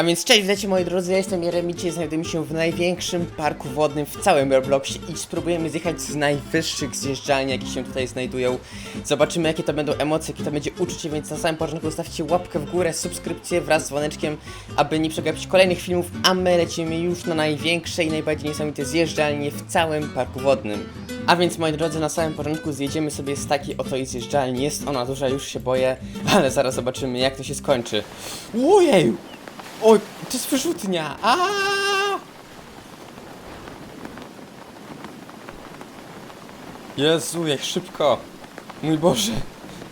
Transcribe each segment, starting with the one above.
A więc cześć, witajcie moi drodzy, ja jestem Jeremicie znajdujemy się w największym parku wodnym w całym Robloxie i spróbujemy zjechać z najwyższych zjeżdżalni, jakie się tutaj znajdują. Zobaczymy jakie to będą emocje, jakie to będzie uczucie, więc na samym początku zostawcie łapkę w górę, subskrypcję wraz z dzwoneczkiem, aby nie przegapić kolejnych filmów, a my lecimy już na największe i najbardziej niesamowite zjeżdżalnie w całym parku wodnym. A więc moi drodzy, na samym początku zjedziemy sobie z takiej oto zjeżdżalni, jest ona duża, już się boję, ale zaraz zobaczymy jak to się skończy. Ojej! Oj, to jest wyrzutnia! A! Jezu, jak szybko! Mój Boże!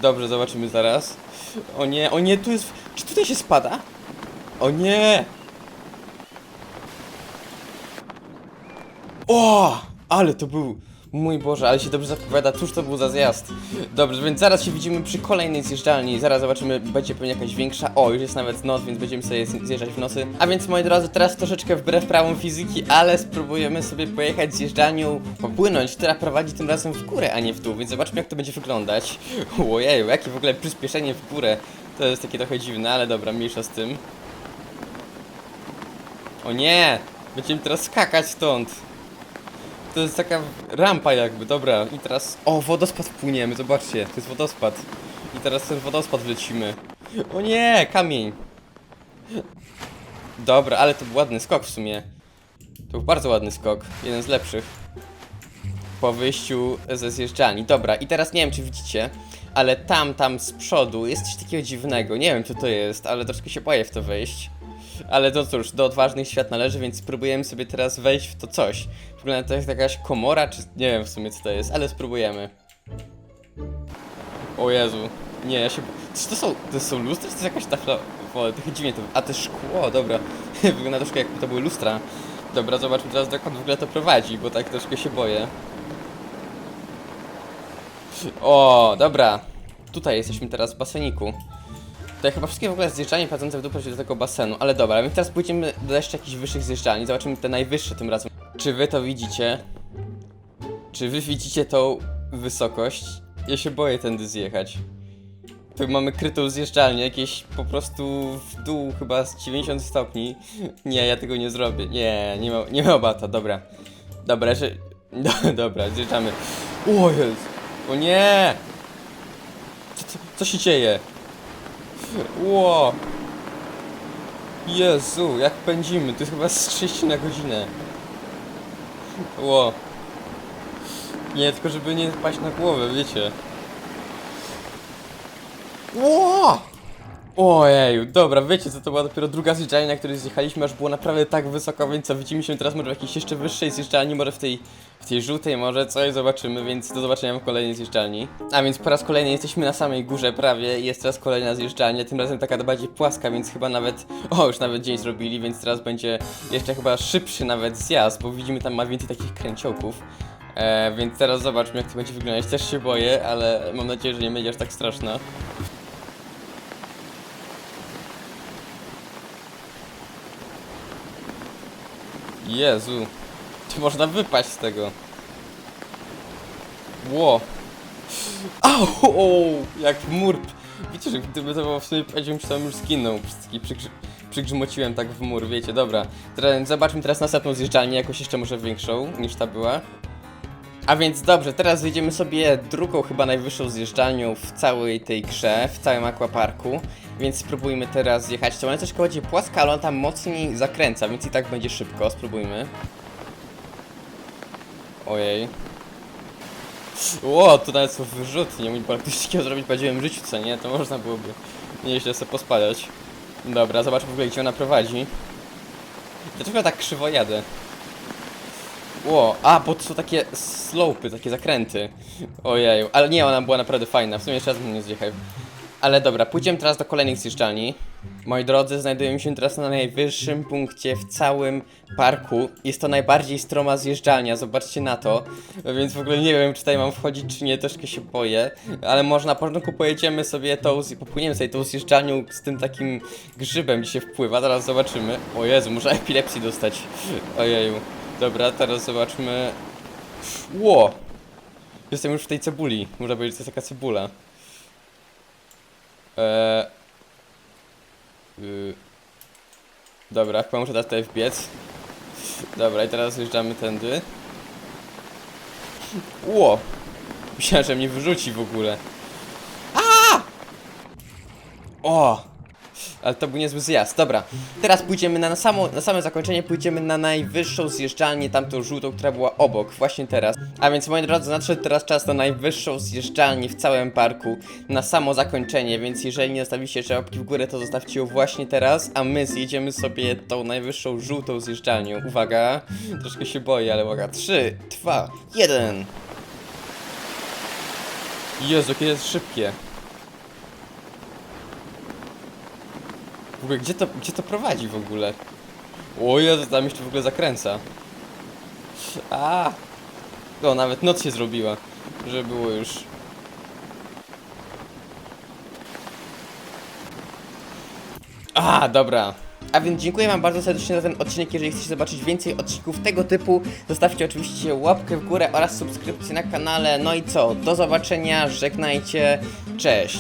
Dobrze, zobaczymy zaraz. O nie, o nie, tu jest... Czy tutaj się spada? O nie! O! Ale to był... Mój Boże, ale się dobrze zapowiada, cóż to był za zjazd. Dobrze, więc zaraz się widzimy przy kolejnej zjeżdżalni. Zaraz zobaczymy, będzie pewnie jakaś większa. O, już jest nawet noc, więc będziemy sobie zj- zjeżdżać w nocy. A więc moi drodzy, teraz troszeczkę wbrew prawom fizyki, ale spróbujemy sobie pojechać zjeżdżalnią, popłynąć, która prowadzi tym razem w górę, a nie w dół, więc zobaczmy jak to będzie wyglądać. Ojeju, jakie w ogóle przyspieszenie w górę. To jest takie trochę dziwne, ale dobra, mniejsza z tym. O nie! Będziemy teraz skakać stąd. To jest taka rampa jakby, dobra. I teraz... O, wodospad wpłyniemy, zobaczcie. To jest wodospad. I teraz ten wodospad wlecimy. O nie, kamień. Dobra, ale to był ładny skok w sumie. To był bardzo ładny skok. Jeden z lepszych. Po wyjściu ze zjeżdżalni. Dobra, i teraz nie wiem czy widzicie, ale tam, tam z przodu jest coś takiego dziwnego. Nie wiem co to jest, ale troszkę się boję w to wejść. Ale to cóż, do odważnych świat należy, więc spróbujemy sobie teraz wejść w to coś. Wygląda to jak jakaś komora, czy nie wiem w sumie co to jest, ale spróbujemy. O Jezu. Nie, ja się... Czy to są, to są czy to jest jakaś tafla wody? Trochę dziwnie to... A to jest szkło, dobra. Wygląda troszkę jakby to były lustra. Dobra, zobaczmy teraz dokąd w ogóle to prowadzi, bo tak troszkę się boję. O, dobra. Tutaj jesteśmy teraz w baseniku. Tutaj chyba wszystkie w ogóle zjeżdżalnie prowadzące w dół prowadzi do tego basenu, ale dobra, więc teraz pójdziemy do jeszcze jakichś wyższych zjeżdżalni, zobaczymy te najwyższe tym razem. Czy wy to widzicie? Czy wy widzicie tą wysokość? Ja się boję tędy zjechać. Tu mamy krytą zjeżdżalnię, jakieś po prostu w dół chyba z 90 stopni. Nie, ja tego nie zrobię. Nie, nie ma, nie ma bata, dobra. Dobra, że... Do, dobra, zjeżdżamy. O jest! O nie! Co, co, co się dzieje? Ło! Jezu, jak pędzimy? To jest chyba z 30 na godzinę. Ło. Nie, tylko żeby nie paść na głowę, wiecie. Ło! Ojeju, dobra, wiecie co to była dopiero druga zjeżdżalnia, na której zjechaliśmy, aż było naprawdę tak wysoko, więc co, widzimy się teraz może w jakiejś jeszcze wyższej zjeżdżalni, może w tej, w tej żółtej może coś zobaczymy, więc do zobaczenia w kolejnej zjeżdżalni. A więc po raz kolejny jesteśmy na samej górze prawie i jest teraz kolejna zjeżdżalnia, tym razem taka bardziej płaska, więc chyba nawet, o już nawet dzień zrobili, więc teraz będzie jeszcze chyba szybszy nawet zjazd, bo widzimy tam ma więcej takich kręciołków. E, więc teraz zobaczmy jak to będzie wyglądać, też się boję, ale mam nadzieję, że nie będzie aż tak straszna. Jezu. Czy można wypaść z tego? Ło. Au! O, jak mur. Wiecie, że gdyby to było w sumie czy tam już zginął. Przez taki przygrzy... Przygrzmociłem tak w mur, wiecie, dobra. Zobaczmy teraz następną zjeżdżalnię, jakoś jeszcze może większą niż ta była. A więc dobrze, teraz wyjdziemy sobie drugą chyba najwyższą zjeżdżalnią w całej tej grze, w całym aquaparku. Więc spróbujmy teraz zjechać. To ona troszkę będzie płaska, ale on tam mocniej zakręca, więc i tak będzie szybko. Spróbujmy. Ojej. Ło, tu nawet są wyrzutnie. Mój Polak ktoś takiego zrobić w życiu, co nie? To można byłoby nieźle sobie pospadać. Dobra, zobaczmy w ogóle gdzie ona prowadzi. Dlaczego tak krzywo jadę? Ło, a, bo to są takie slopy, takie zakręty. Ojeju, ale nie, ona była naprawdę fajna, w sumie jeszcze raz bym nie zjechał. Ale dobra, pójdziemy teraz do kolejnych zjeżdżalni. Moi drodzy, znajdujemy się teraz na najwyższym punkcie w całym parku. Jest to najbardziej stroma zjeżdżalnia, zobaczcie na to. Więc w ogóle nie wiem, czy tutaj mam wchodzić, czy nie, troszkę się boję. Ale może na początku pojedziemy sobie tą, popłyniemy sobie tą zjeżdżalnią z tym takim grzybem, gdzie się wpływa. Zaraz zobaczymy. O Jezu, muszę epilepsji dostać. Ojeju. Dobra, teraz zobaczmy. Ło! Jestem już w tej cebuli. Można powiedzieć, że to jest taka cebula. Eee... Y... Dobra, chyba muszę teraz tutaj wbiec. Dobra, i teraz jeżdżamy tędy. Ło! Myślałem, że mnie wyrzuci w ogóle. A! O! Ale to był niezły zjazd. Dobra, teraz pójdziemy na, na, samo, na same zakończenie, pójdziemy na najwyższą zjeżdżalnię, tamtą żółtą, która była obok, właśnie teraz. A więc moi drodzy, nadszedł teraz czas na najwyższą zjeżdżalnię w całym parku, na samo zakończenie, więc jeżeli nie zostawiliście jeszcze łapki w górę, to zostawcie ją właśnie teraz, a my zjedziemy sobie tą najwyższą żółtą zjeżdżalnią. Uwaga, troszkę się boję, ale uwaga, 3, 2, 1. Jezu, jakie jest szybkie. W ogóle, gdzie to, gdzie to prowadzi w ogóle? O Jezu, tam jeszcze w ogóle zakręca. A, O, nawet noc się zrobiła, że było już. A, dobra. A więc dziękuję wam bardzo serdecznie za ten odcinek. Jeżeli chcecie zobaczyć więcej odcinków tego typu, zostawcie oczywiście łapkę w górę oraz subskrypcję na kanale. No i co? Do zobaczenia, żegnajcie, cześć.